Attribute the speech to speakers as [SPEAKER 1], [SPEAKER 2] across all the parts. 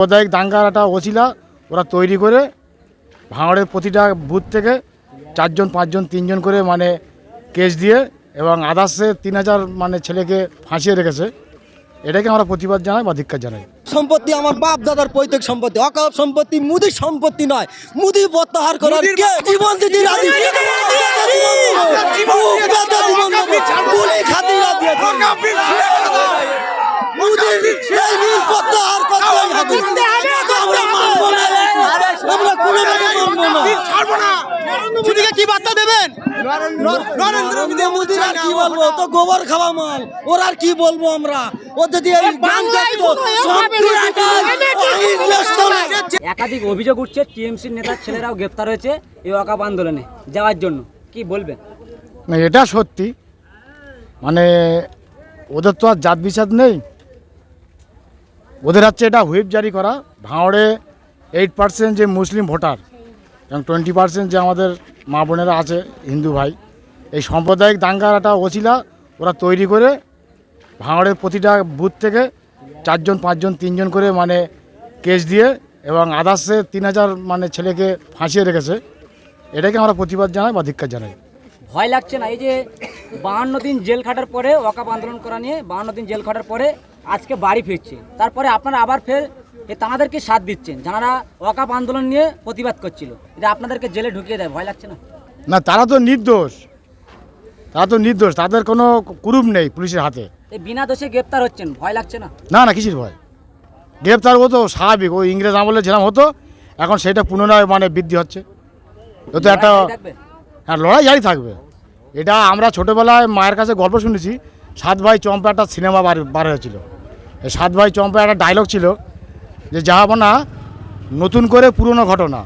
[SPEAKER 1] সাম্প্রদায়িক দাঙ্গার একটা ওসিলা ওরা তৈরি করে ভাঙড়ের প্রতিটা বুথ থেকে চারজন পাঁচজন তিনজন করে মানে কেস দিয়ে এবং আদার্সে তিন হাজার মানে ছেলেকে ফাঁসিয়ে রেখেছে। এটাকে আমরা প্রতিবাদ জানাই বা ধিক্ষার জানাই।
[SPEAKER 2] সম্পত্তি আমার বাপ দাদার পৈতৃক সম্পত্তি অকাপ সম্পত্তি মুদির সম্পত্তি নয়। মুদি প্রত্যাহার করার জীবন দিতে রাজি বুক ব্যথা জীবন দেবো। গুলি খাতি রাজি আছি। মুদির এই বিল প্রত্যাহার করতেই হবে। আমরা মানবো না। আমরা কোনোভাবে মানবো না।
[SPEAKER 3] মোদিকে কি বার্তা দেবেন?
[SPEAKER 2] নরেন্দ্র মোদী আর কি বলব? তো গোবর খাওয়া মাল। ওর আর কি বলব আমরা? ও যদি এই।
[SPEAKER 4] একাধিক অভিযোগ উঠছে টিএমসির নেতার ছেলেরাও গ্রেপ্তার হয়েছে এই ওয়াকাপ আন্দোলনে। যাওয়ার জন্য কি বলবেন?
[SPEAKER 1] না এটা সত্যি। মানে ওদের তো আর জাত বিচার নেই। ওদের হচ্ছে এটা হুইপ জারি করা। ভাঙড়ে এইট পার্সেন্ট যে মুসলিম ভোটার। এবং টোয়েন্টি পার্সেন্ট যে আমাদের মা বোনেরা আছে, হিন্দু ভাই, এই সাম্প্রদায়িক দাঙ্গার একটা ওসিলা ওরা তৈরি করে ভাঙড়ের প্রতিটা বুথ থেকে চারজন, পাঁচজন, তিনজন করে মানে কেস দিয়ে এবং আদার্সে তিন হাজার মানে ছেলেকে ফাঁসিয়ে রেখেছে। এটাকে আমরা প্রতিবাদ জানাই বা ধিক্ষার জানাই।
[SPEAKER 4] ভয় লাগছে না, এই যে বাহান্ন দিন জেল খাটার পরে ওয়াকাপ আন্দোলন করা নিয়ে বাহান্ন দিন জেল খাটার পরে আজকে বাড়ি ফিরছে। তারপরে আপনারা আবার ফের এ তাঁদেরকে সাথ দিচ্ছেন যারা ওয়াকাপ আন্দোলন নিয়ে প্রতিবাদ করছিল। এটা আপনাদেরকে জেলে ঢুকিয়ে দেয় ভয় লাগছে না?
[SPEAKER 1] না তারা তো নির্দোষ। তারা তো নির্দোষ তাদের কোনো কুরুপ নেই পুলিশের হাতে।
[SPEAKER 4] এই বিনা দোষে গ্রেপ্তার হচ্ছেন ভয় লাগছে না?
[SPEAKER 1] না না কিসির ভয়? গ্রেপ্তার হতো স্বাভাবিক ওই ইংরেজ আমলে যেরকম হতো এখন সেটা পুনরায় মানে বৃদ্ধি হচ্ছে। তো একটা? হ্যাঁ লড়াই জারি থাকবে। এটা আমরা ছোটোবেলায় মায়ের কাছে গল্প শুনেছি সাত ভাই চম্পা একটা সিনেমা বার বার হয়েছিল। এই সাত ভাই চম্পা একটা ডায়লগ ছিল যে যাব না নতুন করে পুরনো ঘটনা।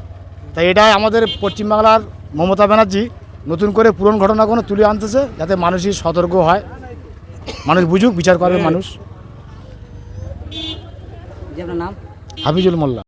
[SPEAKER 1] তাই এটাই আমাদের পশ্চিমবাংলার মমতা ব্যানার্জি নতুন করে পুরনো ঘটনা কোনো তুলে আনতেছে যাতে মানুষই সতর্ক হয়। মানুষ বুঝুক বিচার করবে মানুষ।
[SPEAKER 4] নাম?
[SPEAKER 1] হাফিজুল মোল্লা।